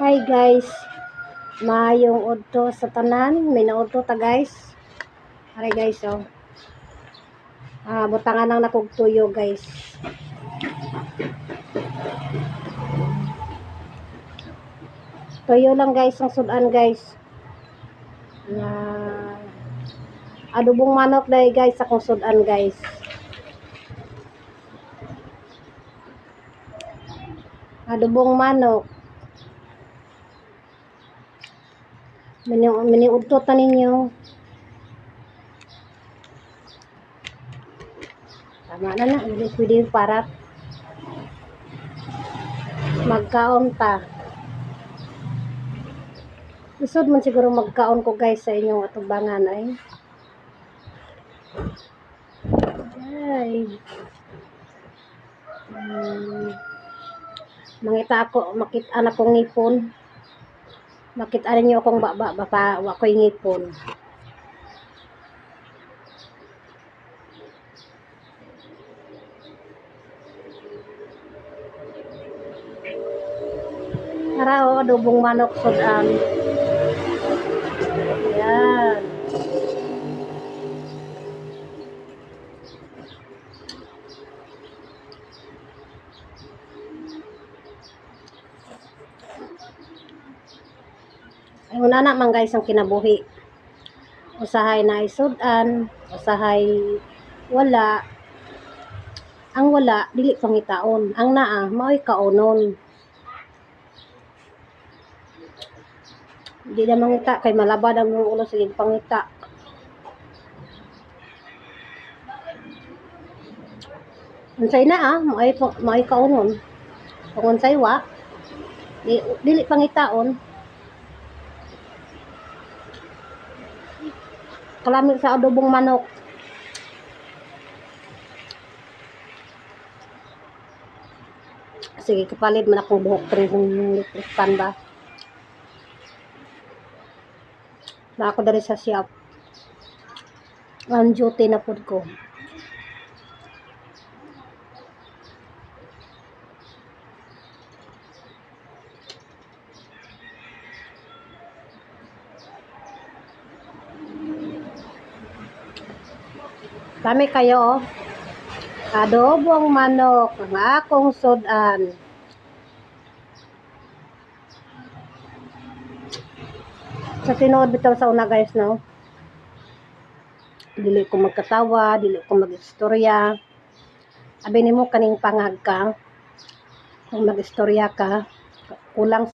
Hi guys. Mayong udto sa tanan, may naudto ta guys. Hi guys oh. Ah, butangan lang nakog tuyo guys. Tuyo lang guys ang sudan guys. Na adobong manok dahil guys akong sudan guys. Adobong manok. Mini, mini udtot na ninyo. Tama na na. Hindi pwede yung parat. Magkaon ta. Isod man siguro magkaon ko guys sa inyong atubangan ay. Ay. Hmm. Mangita ako, makita na kong ngipon. Makita ninyo akong baba, baba, wa ko'y ngipon. Tara o, adobong manok sudan. Yan. Ay, una na man guys ang kinabuhi. Usahay na isudan, usahay wala. Ang wala, dili pangitaon. Ang naa, mao'y kaunon. Di na mangita, kay malabad ang mga ulo sige pangita. Unsay na ah, mao'y mao'y kaunon. Kung unsay wa, di, dili pangitaon. Kalamit sa adobong manok. Sige, kapalit man akong buhok pero yung electric pan ba? Na ako dari sa shop. On duty na pod ko. Kami kayo, oh. Adobong manok, ang akong sudan. Sa tinuod bitaw sa una guys, no? Dili ko magkatawa, dili ko mag-istorya. Abi nimo kaning pangag ka. Kung mag-istorya ka, kulang